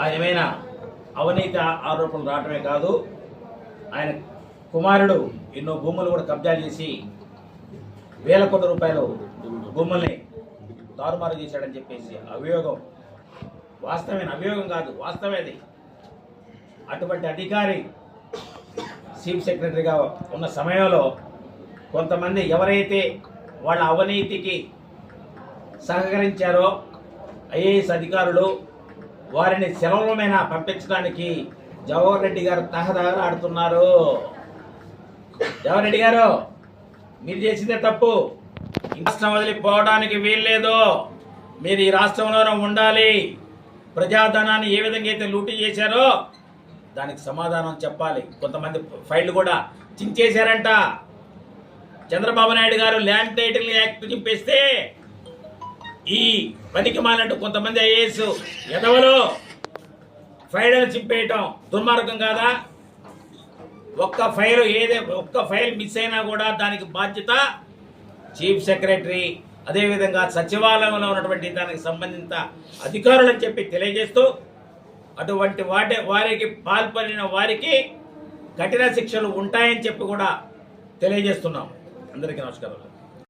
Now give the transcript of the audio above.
ఆయన మీద అవినీతి ఆరోపణలు రావటమే కాదు ఆయన కుమారుడు ఎన్నో భూములు కూడా కబ్జా చేసి వేల కోట్ల రూపాయలు భూముల్ని తారుమారు చేశాడని చెప్పేసి అభియోగం. వాస్తవమైన అభియోగం కాదు వాస్తవేది అటువంటి అధికారి చీఫ్ సెక్రటరీగా ఉన్న సమయంలో కొంతమంది ఎవరైతే వాళ్ళ అవినీతికి సహకరించారో ఐఏఎస్ అధికారులు వారిని సెలవులమైన పంపించడానికి జవహర్ రెడ్డి గారు తహదహ ఆడుతున్నారు. జవహర్ రెడ్డి గారు మీరు చేసిందే తప్పు. రాష్ట్రం వదిలిపోవడానికి వీల్లేదు. మీరు ఈ రాష్ట్రంలోనే ఉండాలి. ప్రజాధనాన్ని ఏ విధంగా అయితే లూటీ చేశారో దానికి సమాధానం చెప్పాలి. కొంతమంది ఫైళ్ళు కూడా చించేశారంట. చంద్రబాబు నాయుడు గారు ల్యాండ్ టైటిల్ యాక్ట్ చింపేస్తే ఈ పనికి మాలంటూ కొంతమంది ఐఏఎస్ ఎదవలో ఫైల్ చింపేయటం దుర్మార్గం కాదా? ఒక్క ఫైల్ ఏదే ఒక్క ఫైల్ మిస్ అయినా కూడా దానికి బాధ్యత చీఫ్ సెక్రటరీ అదేవిధంగా సచివాలయంలో ఉన్నటువంటి దానికి సంబంధిత అధికారులు చెప్పి తెలియజేస్తూ అటువంటి వాటి వారికి పాల్పడిన వారికి కఠిన శిక్షలు ఉంటాయని చెప్పి కూడా తెలియజేస్తున్నాం. అందరికీ నమస్కారం